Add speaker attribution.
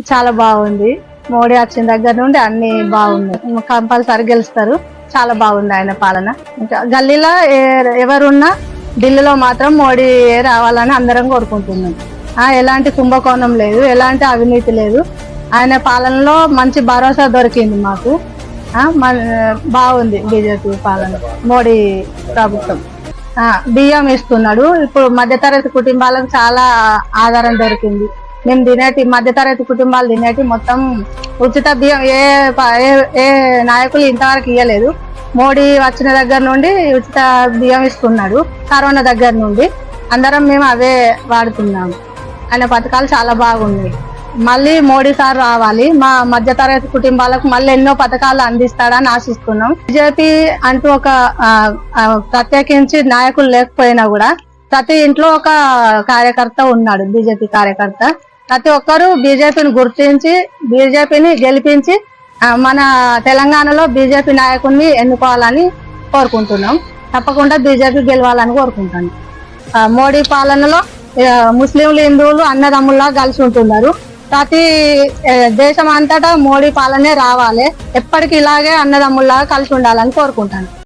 Speaker 1: చాలా బాగుంది. మోడీ వచ్చిన దగ్గర నుండి అన్ని బాగున్నాయి. కంపల్సరీ గెలుస్తారు. చాలా బాగుంది ఆయన పాలన. ఇంకా గల్లీలో ఎవరున్నా ఢిల్లీలో మాత్రం మోడీ రావాలని అందరం కోరుకుంటున్నాం. ఆ, ఎలాంటి కుంభకోణం లేదు. ఎలాంటి అవినీతి లేదు. ఆయన పాలనలో మంచి భరోసా దొరికింది మాకు. బాగుంది బీజేపీ పాలన. మోడీ ప్రభుత్వం. బియ్యం ఇస్తున్నాడు. ఇప్పుడు మధ్యతరగతి కుటుంబాలకు చాలా ఆధారం దొరికింది. మేము తినేటి మధ్యతరగతి కుటుంబాలు తినేటి మొత్తం ఉచిత బియ్యం ఏ ప- ఏ- ఏ నాయకులు ఇంతవరకు ఇవ్వలేదు మోడీ వచ్చిన దగ్గర నుండి ఉచిత బియ్యం ఇస్తున్నాడు కరోనా దగ్గర నుండి. అందరం మేము అవే వాడుతున్నాము ఆయన పథకాలు చాలా బాగున్నాయి. మళ్ళీ మోడీ సార్ రావాలి మా మధ్యతరగతి కుటుంబాలకు మళ్ళీ ఎన్నో పథకాలు అందిస్తాడని ఆశిస్తున్నాం. బీజేపీ అంటూ ఒక ప్రత్యేకించి నాయకులు లేకపోయినా కూడా ప్రతి ఇంట్లో ఒక కార్యకర్త ఉన్నాడు బీజేపీ కార్యకర్త. ప్రతి ఒక్కరూ బీజేపీని గుర్తించి బీజేపీని గెలిపించి మన తెలంగాణలో బీజేపీ నాయకుడిని ఎన్నుకోవాలని కోరుకుంటున్నాం. తప్పకుండా బీజేపీ గెలవాలని కోరుకుంటాను మోడీ పాలనలో ముస్లింలు హిందువులు అన్నదమ్ముల్లా కలిసి ఉంటున్నారు. ప్రతి దేశం అంతటా మోడీ పాలనే రావాలి. ఎప్పటికీ ఇలాగే అన్నదమ్ముల్లాగా కలిసి ఉండాలని కోరుకుంటాను